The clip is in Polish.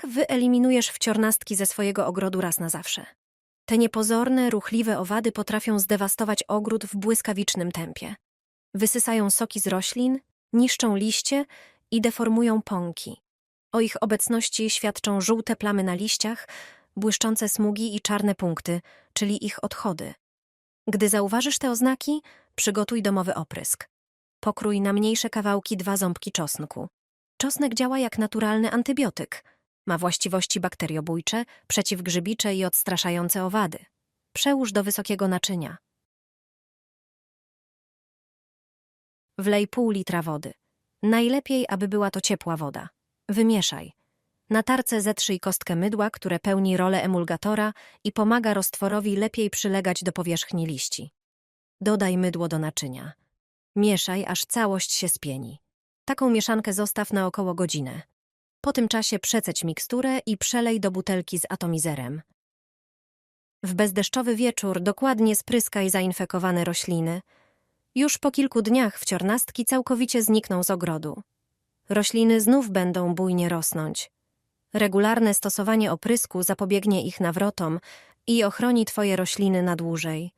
Tak wyeliminujesz wciornastki ze swojego ogrodu raz na zawsze. Te niepozorne, ruchliwe owady potrafią zdewastować ogród w błyskawicznym tempie. Wysysają soki z roślin, niszczą liście i deformują pąki. O ich obecności świadczą żółte plamy na liściach, błyszczące smugi i czarne punkty, czyli ich odchody. Gdy zauważysz te oznaki, przygotuj domowy oprysk. Pokrój na mniejsze kawałki dwa ząbki czosnku. Czosnek działa jak naturalny antybiotyk. Ma właściwości bakteriobójcze, przeciwgrzybicze i odstraszające owady. Przełóż do wysokiego naczynia. Wlej pół litra wody. Najlepiej, aby była to ciepła woda. Wymieszaj. Na tarce zetrzyj kostkę mydła, które pełni rolę emulgatora i pomaga roztworowi lepiej przylegać do powierzchni liści. Dodaj mydło do naczynia. Mieszaj, aż całość się spieni. Taką mieszankę zostaw na około godzinę. Po tym czasie przeceć miksturę i przelej do butelki z atomizerem. W bezdeszczowy wieczór dokładnie spryskaj zainfekowane rośliny. Już po kilku dniach wciornastki całkowicie znikną z ogrodu. Rośliny znów będą bujnie rosnąć. Regularne stosowanie oprysku zapobiegnie ich nawrotom i ochroni Twoje rośliny na dłużej.